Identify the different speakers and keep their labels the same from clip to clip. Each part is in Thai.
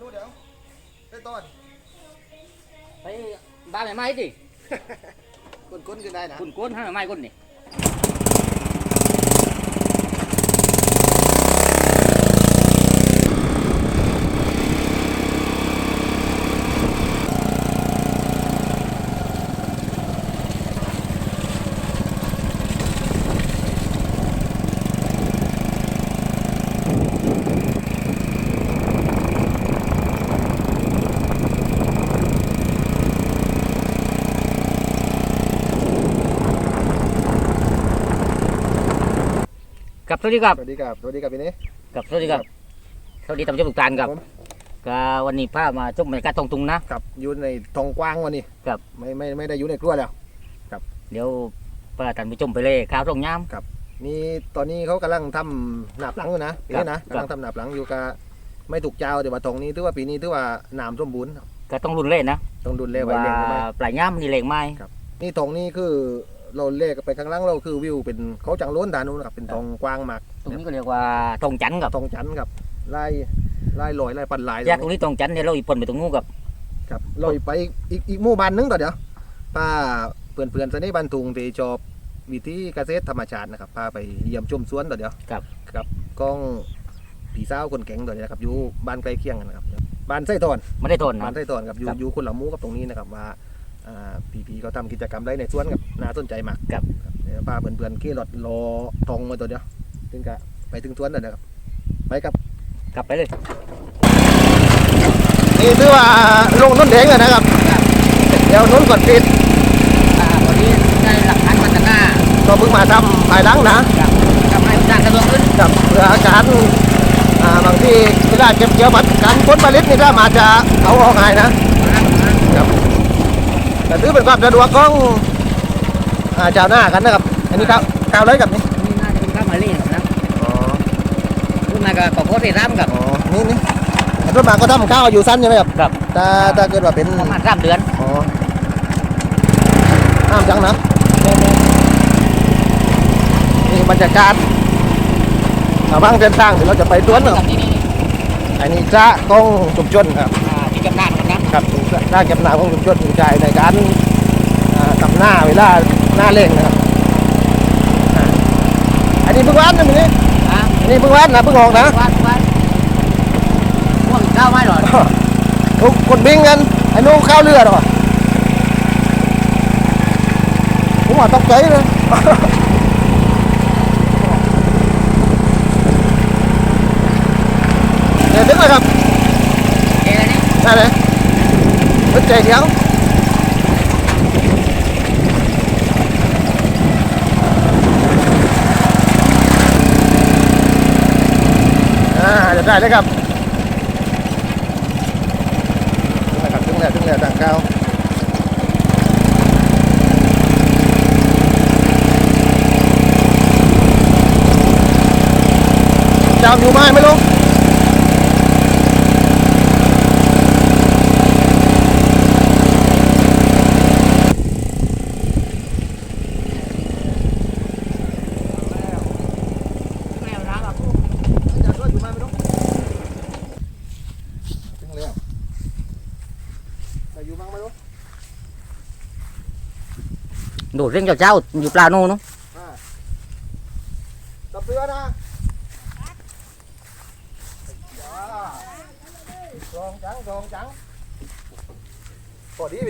Speaker 1: ดูเดี๋ยวได้ตอนไปบ้านใหม่ๆดิ
Speaker 2: คนๆกันได้นะ
Speaker 1: คุณโกนห้าไม้คนนี่ กับสวัสดีครับ
Speaker 2: สวัสดีครับสวัสดีครับพี่นี่
Speaker 1: กับสวัสดีครับ สวัสดีท่านผู้ชมทุกท่านครับ
Speaker 2: ผม
Speaker 1: ก็วันนี้พามาชมบรรยากาศตรงตุงนะ ครับ
Speaker 2: อยู่ในทองกว้างวันนี้
Speaker 1: ครับ
Speaker 2: ไม่ไม่ไม่ได้อยู่ในครัวแล้ว
Speaker 1: เดี๋ยวพาท่านผู้ชมไปเลยข้าวตรงย้
Speaker 2: มีตอนนี้เขากำลังทำหนาบหลังอยู่นะปีนี้นะครับกำลังทำหนาบหลังอยู่กับไม่ถูกเจ้าเดี๋ยวว่าตรงนี้ถือว่าปีนี้ถือว่าหนามสมบูรณ์ำ
Speaker 1: ก็ต้องรุนเล่นนะ
Speaker 2: ต้องดุลเล่ไว้
Speaker 1: ว่า
Speaker 2: เลี้ยงไว้ไหม
Speaker 1: ปลายย้ำนี่เล่งไม้
Speaker 2: นี่ตรงนี้คือ เราเล่ไปข้างหล่างเราคือวิวเป็นเขาจังล้นดานนู้นครับเป็นทองกว้างมาก
Speaker 1: ตรงนี้ก็เรียกว่าตรงจันทร์ครับ
Speaker 2: ทองจันทร์ครับไล่ไล่ลอยไล่ปันลาย
Speaker 1: จากตรงนี้ตรงจันทร์เนี่ยเราอีกปนไปตรงนู้นกับ
Speaker 2: ครับลอยไปอีกอีกอีกหมู่บ้านหนึงต่อเดี๋ยวป้าเพื่อนเพื่อนๆสนิทบันทุงที่ชอบวิธีเกษตรธรรมชาตินะครับพาไปเยี่ยมชมสวนต่อเดี๋ยวกับกล้องผีสาวคนแข็งตัวนี้นะครับอยู่บ้านใกล้เคียงกันนะครับบ้านไส้ตอน
Speaker 1: ไม่ได้ทน
Speaker 2: บ้า
Speaker 1: นะ
Speaker 2: นไส้ตอนกับอยู่
Speaker 1: ครับ
Speaker 2: อยู่คนละหมู่กับตรงนี้นะครับว่าอ่า พี่ๆเขาทำกิจกรรมได้ในสวนกับน่าสนใจมาก
Speaker 1: ครับ
Speaker 2: เดี๋ยวพาเพื่อนๆขี่รถรอตรงมาตัวเดียวถึงกะไปถึงสวนแล้วนะครับไปกับ
Speaker 1: กลับไปเลย
Speaker 2: นี่ถือว่าลงน้นแดงอะนะครับ เดี๋ยวน้นก่อนปิด
Speaker 1: อ่าวันนี้ได้หลักฐานพัฒนา
Speaker 2: ก็เพิ่งมาทำภายหลังนะ
Speaker 1: ครับทำให้สร้างสะดวกขึ้น
Speaker 2: กับเพื่อการอ่าบางที่เวลาเก็บเกี่ยวผัดการผลผลิตนี่ถ้ามาจะเอาออกง่ายนะแต่ถือเป็นความสะดวกของอ่าชาวนากันนะครับ อันนี้ข้าวข้าวเลยกับนี่
Speaker 1: นี่น่าจะเป็นข้าวมาเล่นะ
Speaker 2: อ๋อ
Speaker 1: รุ่นนายก็ขอโคตรได้ร่ำกับ
Speaker 2: อ๋อนี่นี่แต่ต้นมาก็ทำข้าวอยู่สั้นใช่ไหมครับ
Speaker 1: ครับ
Speaker 2: ถ้าถ้าเกิดว่าเป็น
Speaker 1: ประมาณสามเดือน
Speaker 2: อ๋อห้ามจังนะนี่บรรยากาศอ่าบางเส้นทางที่เราจะไปสวนเนอะ
Speaker 1: กับนี่นี่นี่
Speaker 2: อันนี้จะต้องชุมชนครับ
Speaker 1: อ่าที่กำนันนะครับ
Speaker 2: ครับ หน้าเก็บหนาของชุมชนผู้ใจในการอ่าทำหน้าเวลาหน้าเร่งนะครับอ่าอันนี้เพิ่งวัดนะมึงนี่
Speaker 1: อ่า
Speaker 2: อันนี้เพิ่งวัดนะเพิ่งออกนะ
Speaker 1: วัดวัดพวกข้าวไม่หรอ
Speaker 2: ทุกคนบิงกันไอ้นู้นข้าวเรือหรอผมว่าตกใจเลยเดี๋ยวถึงเลยครับ
Speaker 1: เอ้ยนี่
Speaker 2: ได้เลยรถใจเดียวอ่าเดี๋ยวได้เลย ครับถึงแล้วครับถึงแล้วถึงแล้วทางก้าเจ้าอยู่ไหมไม่รู้
Speaker 1: แล้วนะครับ
Speaker 2: เจ้าอยู่ไหมไม่รู้ถึงแล้วแต่อยู่บ้างไม่รู้
Speaker 1: ดูเรื่องเจ้าเจ้าอยู่ปลาโน่เนาะ
Speaker 2: ตับเรือนะรองจังรองจังพอดีไป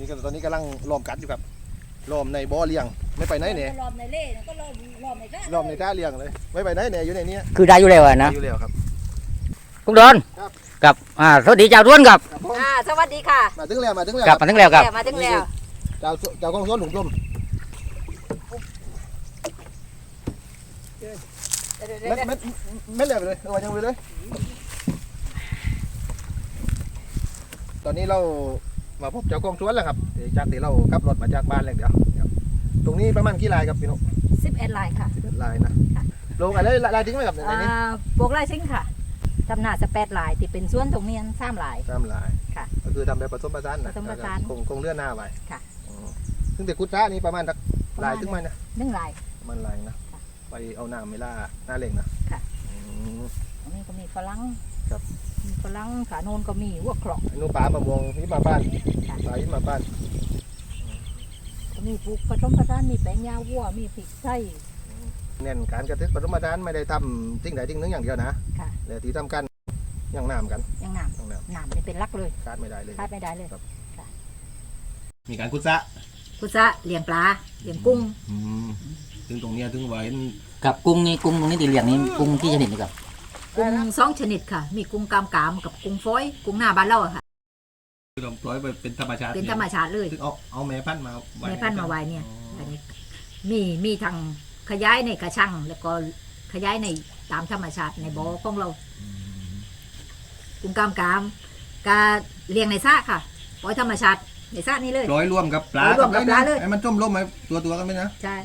Speaker 2: นี่ก็ตอนนี้กำลังล้อมกัดอยู่ครับล้อมในบ่อเลี้ยงไม่ไปไหนเนี่ย
Speaker 3: รอบในเล่เนี่ยก็รอบรอบในก้า
Speaker 2: ล้อมในท่าเลี้ยงเลยไม่ไปไหนเนี่ยอยู่ในนี้
Speaker 1: คือได้อยู่แล้วอะนะ
Speaker 2: อยู่แล้วครับ
Speaker 1: คุณดอน
Speaker 2: ครับ
Speaker 1: กับอ่าสวัสดีเจ้าท้วนครับ
Speaker 2: ครับผม
Speaker 3: อ่าสวัสดีค่ะ
Speaker 2: มาถึงแล้วมาถึงแล้ว
Speaker 1: กลับมาถึงแล้วครับ
Speaker 3: แก่มาถึงแล้ว
Speaker 2: เจ้าเจ้าของสวนหลุมกลม
Speaker 3: เดี๋ยวเดี๋ยว
Speaker 2: เม็ด
Speaker 3: เดี๋ยว
Speaker 2: เม็ดเม็ดเลยไปเลยเอาไว้ยังไปเลย ตอนนี้เรา มาพบเจ้าของสวนแล้วครับเดี๋ยวจากที่เราขับรถมาจากบ้านแล้วเดี๋ยวครับตรงนี้ประมาณกี่ไร่ครับพี่นก
Speaker 3: สิบเอ็ดลายค่ะ
Speaker 2: สิบเอ็ดไร่นะลงอะไรลายทิ้งไว้กับใน
Speaker 3: อ่า
Speaker 2: นี้
Speaker 3: พวกไร่ซิงค่ะทำหน้าสแปดลายที่เป็นสวนตรงเมียนสามลาย
Speaker 2: ตามลาย
Speaker 3: ค่ะ
Speaker 2: ก็คือทำแบบผสมผสานนะ
Speaker 3: ผสมผสาน
Speaker 2: คงคงเลื่อนหน้าไว้
Speaker 3: ค่ะ
Speaker 2: อ๋อซึ่งแต่กุจ้านี่ประมาณสักลายถึงไหมนะ
Speaker 3: หนึ่งลาย
Speaker 2: ประมันลายนะ
Speaker 3: ค่ะ
Speaker 2: ไปเอาหน้าเมล่าหน้าเล่งนะ
Speaker 3: ค่ะ
Speaker 2: อืม
Speaker 3: ตรงนี้ก็มีฝรั่ง
Speaker 2: ครับ
Speaker 3: มีฝรั่งขาโนนก็มีวัวกรอก
Speaker 2: ไอ้หนูป่ามะม่วงที่มาบ้าน
Speaker 3: ค่ะ
Speaker 2: ป่าที่มาบ้าน
Speaker 3: ก็มีปลูกผสมผสานมีแปลงยาวัวมีพริกไทย
Speaker 2: เน้นการกระทึกผสมผสานไม่ได้ทำสิ่งใดสิ่งหนึ่งอย่างเดียวนะ
Speaker 3: ค่ะ
Speaker 2: แต่ที่ทำกันอย่างน้ำกัน
Speaker 3: ยังหนาม
Speaker 2: อย่างน้
Speaker 3: หนามนี่เป็นหลักเลยำ
Speaker 2: ขาดไม่ได้เลย
Speaker 3: คาดไม่ได้เลย
Speaker 2: มีการกุซะ
Speaker 3: กุซะเลี้ยงปลาเลี้ยงกุ้ง
Speaker 2: อืมถึงตรงเนี้ยถึงไว้
Speaker 1: กับกุ้งนี่กุ้งตรงนี้ตีเหลียงนี่กุ้งที่ชนิดนี่กับ
Speaker 3: กุ้งสองชนิดค่ะ มีกุ้งกามกามกับกุ้งฝอย กุ้งหน้าบ้านเราอะค่ะ
Speaker 2: เราปล่อยไปเป็นธรรมชาติ
Speaker 3: เป็นธรรมชาติเลย
Speaker 2: ถึงเอาเอาแม่พันธุ์มาไว้
Speaker 3: แม่พันธุ์มาไว้เนี่ย
Speaker 2: อ๋อ
Speaker 3: อันนี้มีมีทางขยายในกระชังแล้วก็ขยายในตามธรรมชาติในบ่อของเรา กุ้งกามกามกาเลี้ยงในสระค่ะปล่อยธรรมชาติในสระนี่เลย
Speaker 2: ร้อยรวมกับปลา
Speaker 3: ร้อยรวมกับปลาเลย
Speaker 2: ไอ้มันจมลมไหมตัวตัวกันไหมนะ
Speaker 3: ใช่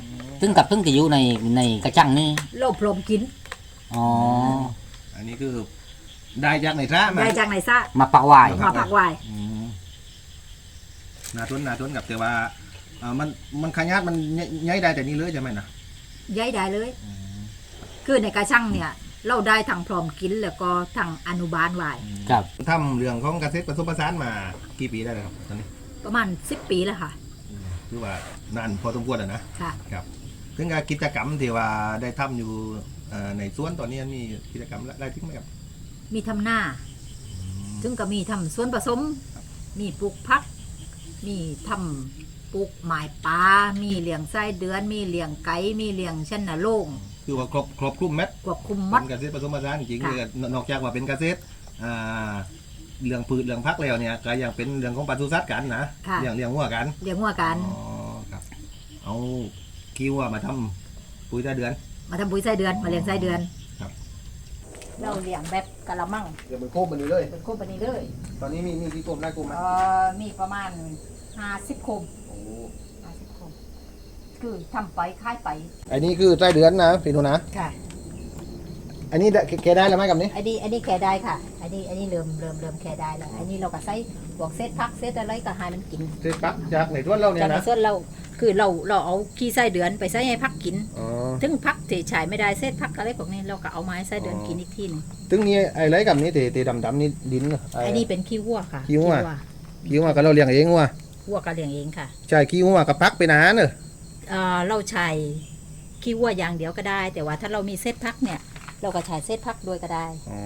Speaker 1: ซึ่งกับซึ่งจะอยู่ในในกระจังนี่
Speaker 3: โลบพรมกิน
Speaker 1: อ๋อ
Speaker 2: อันนี้คือได้จากในท่ามา
Speaker 3: ได้จากในสระ
Speaker 1: มาปะวาย
Speaker 3: มาผักไว้
Speaker 2: อืมนาทุนนาทุนกับแต่ว่าอ่ามันมันขยัดมันย้ายได้แต่นี้เลยใช่ไหมนะ
Speaker 3: ย้ายได้เลยคือในกระชังเนี่ย เราได้ทางพร้อมกินแล้วก็ทางอนุบาลไว้
Speaker 1: ครับ
Speaker 2: ทำเรื่องของเกษตรผสมผสานมากี่ปีได้แล้วครับตอนนี้
Speaker 3: ประมาณ 10 ปีแล้วค่ะ
Speaker 2: คือว่านานพอสมควรแล้วนะ
Speaker 3: ค่ะ
Speaker 2: ซึ่งการกิจกรรมที่ว่าได้ทำอยู่เอ่อในสวนตอนนี้มีกิจกรรมอะไรทิ้งไหมครับ
Speaker 3: มีทำหน้า ซึ่งก็มีทำสวนผสมมีปลูกพัก มีทำปลูกหมายปลา มีเลี้ยงไส้เดือน มีเลี้ยงไก่ มีเลี้ยงชั้นนาโล่ง
Speaker 2: คือว่าครบครบคลุมแมท
Speaker 3: ควบคุมหม
Speaker 2: เป็
Speaker 3: ด
Speaker 2: นเกษตรผสมผสานจริงๆ
Speaker 3: ค่ะ
Speaker 2: คือนอกจากว่าเป็นเกษตรอ่าเรื่องพืชเรื่องพักแล้วเนี่ยก็ยังเป็นเรื่องของปศุสัตว์กันนะ
Speaker 3: ค่ะ
Speaker 2: เลี้ยงเลี้ยงวัวกัน
Speaker 3: เลี้ยงวัวกัน
Speaker 2: อ๋อครับเอาขี้วัวมาทำปุ๋ยใต้เดือน
Speaker 3: มาทำปุ๋ยไส้เดือนมาเลี้ยงไส้เดือน
Speaker 2: ครับ
Speaker 3: เราเลี้ยงแบบกะละมัง
Speaker 2: เดี๋ยวมันโคมมันเลย
Speaker 3: เป็นโคมปนี้เลย
Speaker 2: ตอนนี้มีมีกี่กลมได้กลมไหม
Speaker 3: เอ่อมีประมาณ50โคม
Speaker 2: โอ้
Speaker 3: 50โคม คือทำไปค่ายไป
Speaker 2: อันนี้คือใต้เดือนนะพี่หนุนะ
Speaker 3: ค่ะ
Speaker 2: อันนี้ได้แกได้แล้วไหมกับนี้
Speaker 3: อันนี้อันนี้แค่ได้ค่ะ อันนี้อันนี้เริ่มเริ่มเริ่มแค่ได้แล้ว อันนี้เราก็ใส่ บวกเศษพักเศษอะไรก็ให้มันกิน
Speaker 2: เสร็จปั๊บจากในทวนเราเนี่ย
Speaker 3: จากใน
Speaker 2: นะ
Speaker 3: ส่วนเราคือเราเราเอาขี้ไส้เดือนไปใส่ให้พักกิน
Speaker 2: อ๋อ
Speaker 3: ถึงพักที่ใช้ไม่ได้เศษพักอะไรพวกนี้เราก็เอามาให้ไส้เดือนกินอีกทีหนึง
Speaker 2: ถึงนี้ไอ้ไรกับนี้เตเตดำดำๆนี่ดินเหรอไอ้
Speaker 3: อันนี้เป็นขี้วัวค่ะ
Speaker 2: ขี้วัวขี้วัวก็เราเลี้ยงเองวัว
Speaker 3: วัวก็เลี้ยงเองค่ะ
Speaker 2: ใช่ขี้วัวกับพักเป็นอาหารเนอะ
Speaker 3: เอ่อเราใช้ขี้วัวอย่างเดียวก็ได้ แต่ว่าถ้าเรามีเศษพักเนี่ย เราก็ใช้เศษพักด้วยก็ได้
Speaker 2: อ๋อ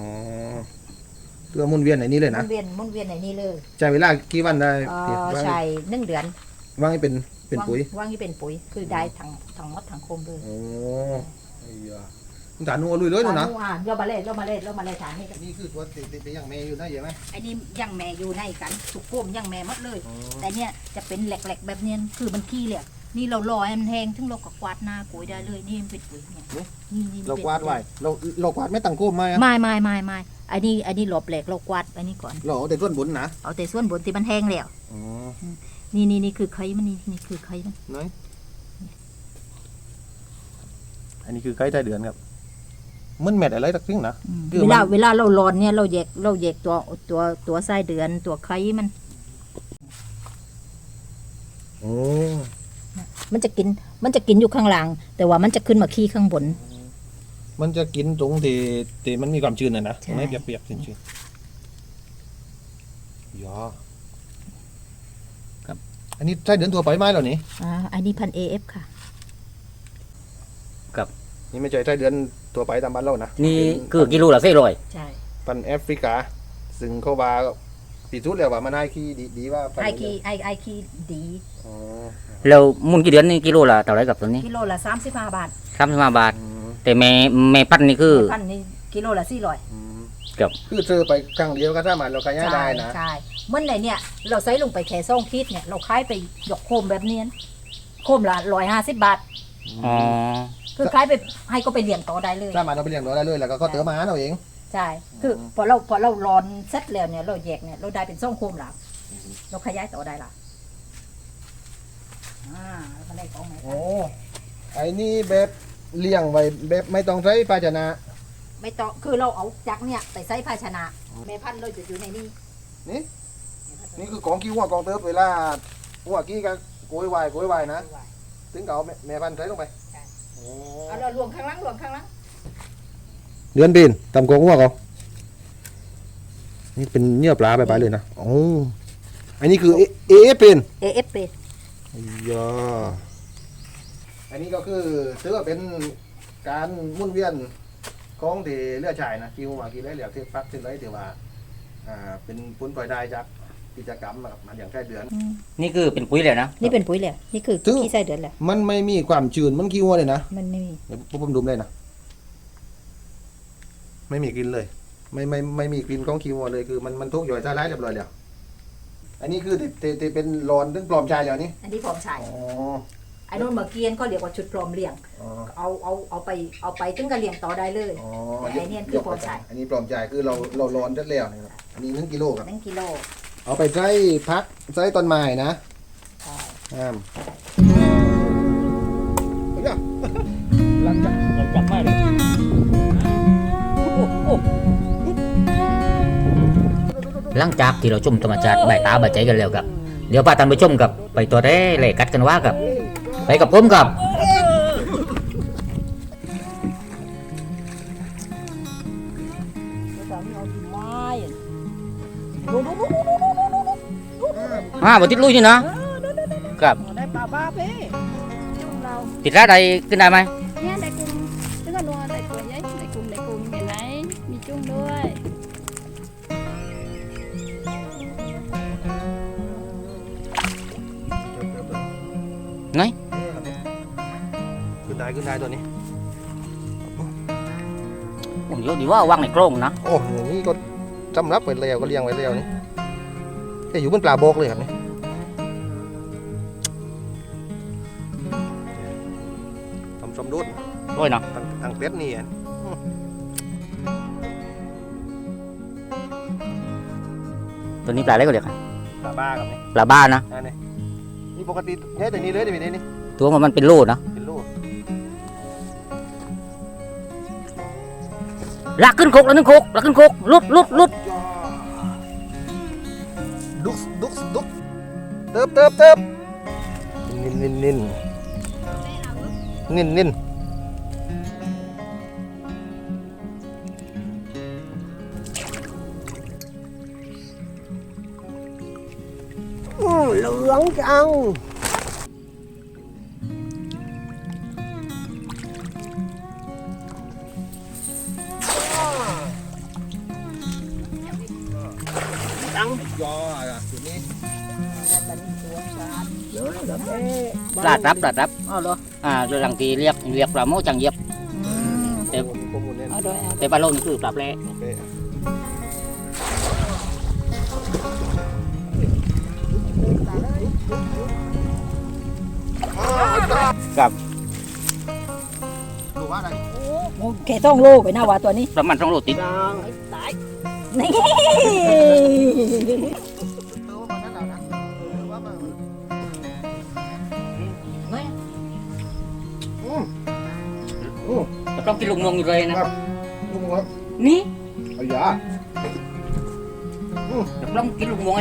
Speaker 2: เพื่อหมุนเวียนในนี้เลย
Speaker 3: หมุ
Speaker 2: นะ
Speaker 3: นเวียนหมุนเวียนในนี้เลย
Speaker 2: ใช้เวลากี่วันได้
Speaker 3: เอ่
Speaker 2: พี่
Speaker 3: อ
Speaker 2: ว่าง
Speaker 3: ใช้หนึ่งเดือน
Speaker 2: ว่างให้เป็นเป็นปุ๋ย
Speaker 3: ว่างว่างที่เป็นปุ๋ย คือได้ทั้งทั้งหมดทั้งโคมเลย
Speaker 2: โอ้ไอ้ยาคุณฐานนัวลุยเลยนู่นนะ
Speaker 3: อ่าเรามาเล่เรามาเล่เรามาเล่ฐานนี่กัน
Speaker 2: นี่คือตัวติดติดยังเมย์อยู่นะเยอะไหม
Speaker 3: อันนี้ยังแม่อยู่ในกันทุกโคมยังแม่หมดเลย แต่เนี่ยจะเป็นแหลกๆแบบเนี้ยคือมันขี้เหลก นี่เรารอให้มันแห้งถึงเราก็กวาดหน้ากุยได้เลยนี่มันเป็นปุ๋ยเนี่ยนี่นี่
Speaker 2: เรากวาดไว้เราเรากวาดไม่ตั้งโคมไหมอะ
Speaker 3: ไม่ไม่ไม่ไม่อันนี้อันนี้หลบแหลกเรากวาดอันนี้ก่อน
Speaker 2: เราเอาแต่ส่วนบนนะ
Speaker 3: เอาแต่ส่วนบนที่มันแห้งแล้ว
Speaker 2: อ๋อ
Speaker 3: นี่นี่นี่คือไข่มันนี่นี่คือไข่มัน
Speaker 2: น้อยอันนี้คือใกล้ใต้เดือนครับมันแมทอะไรตักซิ่งนะ
Speaker 3: อืม
Speaker 2: คือ
Speaker 3: เวลา
Speaker 2: มัน
Speaker 3: เวลาเราร้อนเนี่ยเราแยกเราแยกตัวตัวตัวไส้เดือนตัวไข่มัน
Speaker 2: โอ้
Speaker 3: มันจะกิน มันจะกินอยู่ข้างล่าง แต่ว่ามันจะขึ้นมาขี้ข้างบน
Speaker 2: มันจะกินตรงที่ที่มันมีความชื้นน่ะนะ
Speaker 3: ใช่
Speaker 2: ไม่เปียกๆชื้นๆยอครับ อันนี้ใต้เดือนทั่วไปไหมเหล่านี้
Speaker 3: อ่าอันนี้พันเอฟค่ะ
Speaker 2: นี่ไม่ใช่ใต้เดือนทั่วไปตามบ้านเรานะ
Speaker 1: นี่
Speaker 2: เป็
Speaker 1: คือกิโลละสี่ร้อย
Speaker 3: ใช่
Speaker 2: พันธุ์แอฟริกา ซึ่งเขาว่า ปีสุดแล้วว่ามันให้ขี้ดีดีว่าพัน
Speaker 3: ไอ
Speaker 2: ธุ์
Speaker 3: คีไอไอคีดี
Speaker 2: อ๋อ
Speaker 1: แล้วมุนกี่เดือนนี่กิโลละเท่าไรกับตัวนี้
Speaker 3: กิโลละสามสิบห้าบาท
Speaker 1: สามสิบห้าบาท
Speaker 2: อืม
Speaker 1: แต่แม่แม่พันธุ์นี่คือ
Speaker 3: พันนี่กิโลละสี่ร้อย
Speaker 2: อืม
Speaker 1: ครับ
Speaker 2: คือซื้อไปครั้งเดียวก็สามารถเราขายได้นะ
Speaker 3: ใช่เมื่อไหร่เนี่ยเราใส่ลงไปแค่ซ่องคิดเนี่ยเราขายไปหยกโคมแบบเนี้ยโคมละร้อยห้าสิบบาท
Speaker 1: อ๋อ
Speaker 3: คือขายไปให้ก็ไปเลี้ยงต่อได้เลย
Speaker 2: สามารถเราไปเลี้ยงเราได้เลยแล้วก็เขาเติมอาหารเราเอง
Speaker 3: ใช่คือพอเราพอเราร้อนเสร็จแล้วเนี่ยเราแยกเนี่ยเราได้เป็นซ่องโคมแล้วเราขยายต่อได้ละอ่าเราก็ได้ของไหน
Speaker 2: โอ้ไอ้นี่แบบเลี้ยงไว้แบบไม่ต้องใช้ภาชนะ
Speaker 3: ไม่ต้องคือเราเอาจากเนี่ยไปใส่ภาชนะแม่พันธุ์เราจะอยู่ในนี้
Speaker 2: นี่นี่คือของขี้วัวกองเติบเวลาวัวกี้ก็โกยวายโกยวายนะ ถึงก็เอาแม่แม่พันธุ์ใส่ลงไป
Speaker 3: ใช่
Speaker 2: โอ้
Speaker 3: เอาเรารวมข้างหล่างรวมข้างหล่าง
Speaker 2: เดือนปีนตำกองวัวเขานี่เป็นเนื้อปลาไปไปเลยนะโอ้อันนี้คือเอเอเอเป็น
Speaker 3: เอเอฟเป็น
Speaker 2: ยาอันนี้ก็คือถือว่าเป็นการหมุนเวียนของที่เลือดชายนะที่ว่ากี่ได้เหลือที่พักที่ไรที่ว่าอ่า เป็นผลพลอยได้จากกิจกรรมนะครับมันอย่างแค่เดือน
Speaker 1: นี่คือเป็นปุ๋ยเลยนะ
Speaker 3: นี่เป็นปุ๋ยเลยนี่คือ
Speaker 2: ถึง
Speaker 3: ขี้ไส้เดือนแหละ
Speaker 2: มันไม่มีความจืดมันขี้วัวเลยนะ
Speaker 3: มันไม่มี
Speaker 2: เดี๋ยวผมดูเลยนะ ไม่มีกลิ่นเลย ไม่ไม่ไม่มีกลิ่นของขี้วัวเลยคือมันมันทุกย่อยสลายเรียบร้อยแล้ว อันนี้คือที่ที่ที่เป็นรอนถึงปลอมชายแล้วนี่
Speaker 3: อันนี้พร้อมใช้
Speaker 2: อ๋อ
Speaker 3: ไอ้นู่นเมื่อกี้ก็เรียกว่าชุดพร้อมเลี้ยง
Speaker 2: อ๋อ
Speaker 3: เอาเอาเอาไปเอาไปถึงกับเลี้ยงต่อได้เลย
Speaker 2: อ๋อ
Speaker 3: แต่ไอ้เนี่ยคือปลอมชาย
Speaker 2: อันนี้ปลอมชายคือเราเราร้อนจัดแล้วนะครับอันนี้หนึ่งกิโลครับ
Speaker 3: หนึ่งกิโล
Speaker 2: เอาไปใส่พักใส่ต้นไม้นะ
Speaker 3: ใช่
Speaker 2: ห้าม หลังจาก
Speaker 1: ที่เราชมธรรมชาติใบตาใบใจกันแล้วครับ เดี๋ยวพาท่านไปชมกับไปตัวได้เลยกัดกันว่ากับ ไปกับผมกับอ่าบติดลุยนี่นะครับ
Speaker 4: ได้ปลาบ้าเพ่จุ่มเรา
Speaker 1: ติดร้าใดขึ้นได้ไหม
Speaker 4: วดีว่า
Speaker 1: วางในกรงนะ
Speaker 2: โอ้อย่างนี้ก็สำรับไว้แล้วก็เลี้ยงไว้แล้วนี่จะอยู่บนปลาโบกเลยครับนี่ทำสมดุล
Speaker 1: ด้วยเนาะ
Speaker 2: ทางทางเป็ดนี่อะ
Speaker 1: ตัวนี้ปลาอะไรก็เรียกอะ
Speaker 2: ปลาบ้ากับนี่
Speaker 1: ปลาบ้านะ
Speaker 2: อันนี้นี่ปกติเนี่ยแต่นี้เลยเดี๋ยวนี้นี่
Speaker 1: ตัวมันมันเป็นโลนะ
Speaker 2: เป็นลูก
Speaker 1: ลากขึ้นโคกลากขึ้นโคกลากขึ้นโคก ลุดลุดลุด
Speaker 2: ดุกดุกดุกเติบเติบเติบนินนินนินนินนินอืมเหลืองจัง
Speaker 1: ลารับปลารับ
Speaker 3: อ๋อเหรอ
Speaker 1: อ่าโดยหลังทีเรียกเรียกปลาโมจังเย็บ
Speaker 2: เต็มข้อมูลเนี่ย
Speaker 4: เอาด้วยเอา
Speaker 1: แต่ปลาโลนี่คือปลาแปร
Speaker 2: โอเค
Speaker 1: กับ
Speaker 2: ดูว่าอะไร
Speaker 3: โอเคต้องโลกไปหน้าว่าตัวนี้
Speaker 1: ประมาณสองโลติด
Speaker 3: ตายนี่
Speaker 2: อืมแต่
Speaker 1: ต้องกินลูกงวงอยู่เลยนะ
Speaker 2: ลุงครับ
Speaker 1: นี่
Speaker 2: เอาอย่า
Speaker 1: แต่ต้องกินลูกงวง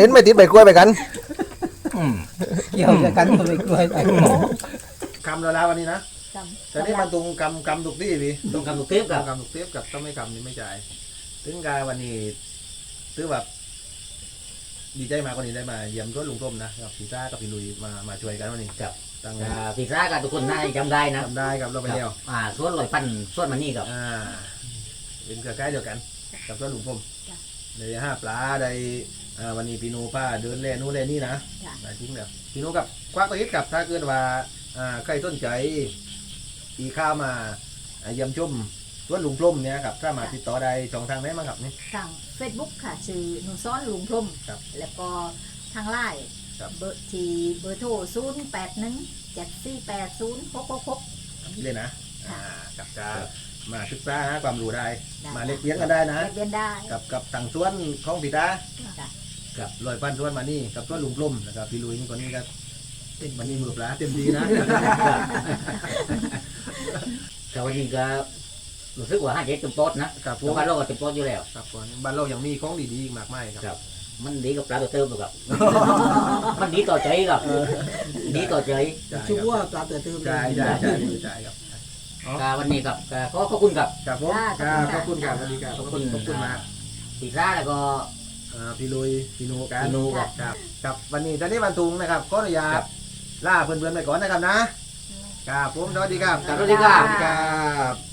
Speaker 2: เห็นไม่ติดใบกล้วยไปกัน
Speaker 5: เกี่ยวกับกันตัวไปกล้วยไป
Speaker 2: คำแล้วนะวันนี้นะ
Speaker 3: จำ
Speaker 2: แต่นี่มันตรงกำกำถูกที่พี่
Speaker 1: ตรงคำถูกเทียบกับ
Speaker 2: กำถูกเทียบกับต้องไม่กำนี่ไม่จ่ายถึงการวันนี้ถือแบบดีใจมากวันนี้ได้มาเยี่ยมชวนลุงต้มนะกับพี่ซ่ากับพี่ลุยมามาช่วยกันวันนี้กับตั้ง
Speaker 1: อ่าพี่ซ่ากับทุกคนน่าจะจำได้นะ
Speaker 2: ทำได้ครับเราไปเดียว
Speaker 1: อ่าส่วนลอยปั้นส่วนมันนี่กับ
Speaker 2: อ่าเป็นเครือข่ายเดียวกัน กับชวนลุงต้ม
Speaker 3: จ้ะ
Speaker 2: ในห้าปลาได้อ่าวันนี้พี่นูป้าเดินเล่นนู่นเล่นนี่นะ
Speaker 3: จ้ะ
Speaker 2: ได้ทิ้งแล้วพี่นูกับควักตัวอิดกับถ้าเกิดว่าอ่าใครสนใจอีข้าวมาอ่าเยี่ยมชมสวนลุงพรมเนี่ยครับถ้ามาติดต่อได้ช่องทางไหนบ้างครับนี่
Speaker 3: ทาง Facebook ค่ะ ชื่อหนูซ้อนลุงพรหม
Speaker 2: ครับ
Speaker 3: แล้วก็ทางไลน์
Speaker 2: ครับ
Speaker 3: เบอร์ที่เบอร์โทร0 8 1 7 4 8 0 6 6 6
Speaker 2: นี่เลยนะ
Speaker 3: ค่ะ
Speaker 2: อ่ากับจะ มาศึกษาหาความรู้ได้
Speaker 3: ได้
Speaker 2: มาเล็กเลี้ยงกันได้นะ
Speaker 3: แลกเปลี่ยนได้
Speaker 2: กับกับต่างสวนของพี่ตา
Speaker 3: จ้ะ
Speaker 2: กับลอยพันสวนมานี่กับสวนลุงพรมนะครับพี่ลุยนี่คนนี้ก็เต็มวันนี้มือปลาเต็มดีนะ
Speaker 1: แต่วันนี้ก็รู้สึกว่าห้าเจ็ดเต็มโต๊ดนะครับเพราะว่าเราก็เต็มโต๊ดอยู่แล้ว
Speaker 2: ครับก่อนบ้านเรายังมีของดีๆอีกมากมายครับ
Speaker 1: ครับ มันดีกับปลาตัวเติมกับ มันดีต่อใจกับดีต่อใจ
Speaker 2: ใช่
Speaker 5: ชั่
Speaker 2: ครับ
Speaker 5: วปลาเตอร์ตื้อ
Speaker 2: ใช่ใช่ใช่ใช่ครับ
Speaker 1: กวันนี้กับก็ขอขอบคุณกับ
Speaker 2: ครับผมครับขอบคุณครับสวัสดีครับขอบคุณขอบคุณมาก
Speaker 1: พี่ซ่าแล้วก็
Speaker 2: อ่าพี่ลุยพี่นูกัน
Speaker 1: พี่นูครับ
Speaker 2: ครับครับวันนี้ตอนนี้วันทุงนะครับก็อนุญาตล่าเพื่อนๆไปก่อนนะครับนะครับผมสวัสดีครับ
Speaker 1: สวัสดีครับ
Speaker 2: ครับ